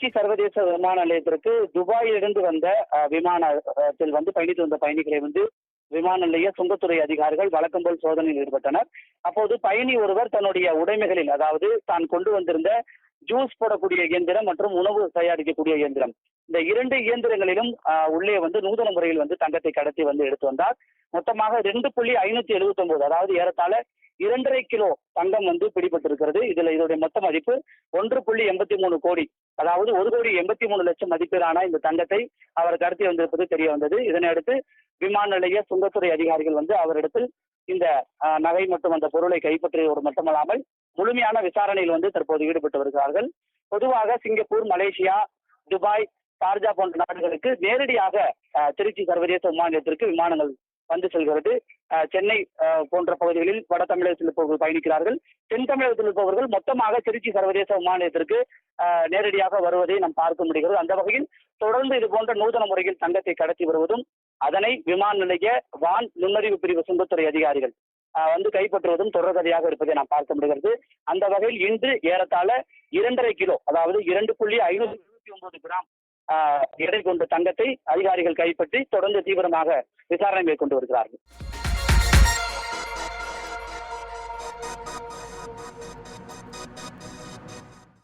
திருச்சி சர்வதேச விமான நிலையத்திற்கு துபாயிலிருந்து வந்த விமானத்தில் வந்து பயணித்து வந்த பயணிகளை வந்து விமான நிலைய சுங்கத்துறை அதிகாரிகள் வழக்கம் போல் சோதனையில் ஈடுபட்டனர். அப்போது பயணி ஒருவர் தன்னுடைய உடைமைகளில் அதாவது தான் கொண்டு வந்திருந்த ஜூஸ் போடக்கூடிய இயந்திரம் மற்றும் உணவு தயாரிக்கக்கூடிய இயந்திரம் இந்த இரண்டு இயந்திரங்களிலும் ஆஹ், உள்ளே வந்து நூதன முறையில் வந்து தங்கத்தை கடத்தி வந்து எடுத்து வந்தார். மொத்தமாக ரெண்டு புள்ளி ஐநூத்தி எழுபத்தி ஒன்பது அதாவது ஏறத்தாழ இரண்டரை கிலோ தங்கம் வந்து பிடிபட்டிருக்கிறது. இதுல இதோடைய மொத்த மதிப்பு ஒன்று புள்ளி எண்பத்தி மூணு கோடி. அதாவது ஒரு கோடி எண்பத்தி மூணு லட்சம் மதிப்பிலான இந்த தங்கத்தை அவர் கடத்தி வந்திருப்பது தெரிய வந்தது. இதனையடுத்து விமான நிலைய சுங்கத்துறை அதிகாரிகள் வந்து அவரிடத்தில் இந்த ஆஹ், நகை மற்றும் அந்த பொருளை கைப்பற்றியதோடு மட்டுமல்லாமல் முழுமையான விசாரணையில் வந்து தற்போது ஈடுபட்டு வருகிறார்கள். பொதுவாக சிங்கப்பூர் மலேசியா துபாய் ஷார்ஜா போன்ற நாடுகளுக்கு நேரடியாக திருச்சி சர்வதேச விமான நிலையத்திற்கு விமானங்கள் வந்து செல்கிறது. சென்னை போன்ற பகுதிகளில் வட தமிழகத்தில் இருப்பவர்கள் பயணிக்கிறார்கள். தென் தமிழகத்தில் இருப்பவர்கள் மொத்தமாக திருச்சி சர்வதேச விமான நிலையத்திற்கு நேரடியாக வருவதை நாம் பார்க்க முடிகிறது. அந்த வகையில் தொடர்ந்து இது போன்ற நூதன முறையில் தங்கத்தை கடத்தி வருவதும் அதனை விமான நிலைய வான் நுண்ணறிவு பிரிவு சுங்கத்துறை அதிகாரிகள் வந்து கைப்பற்றுவதும் தொடர்கதையாக இருப்பதை நாம் பார்க்க முடிகிறது. அந்த வகையில் இன்று ஏறத்தாழ இரண்டரை கிலோ அதாவது இரண்டு புள்ளி ஐநூத்தி இருபத்தி ஒன்பது கிராம் எடை கொண்ட தங்கத்தை அதிகாரிகள் கைப்பற்றி தொடர்ந்து தீவிரமாக விசாரணை மேற்கொண்டு வருகிறார்கள்.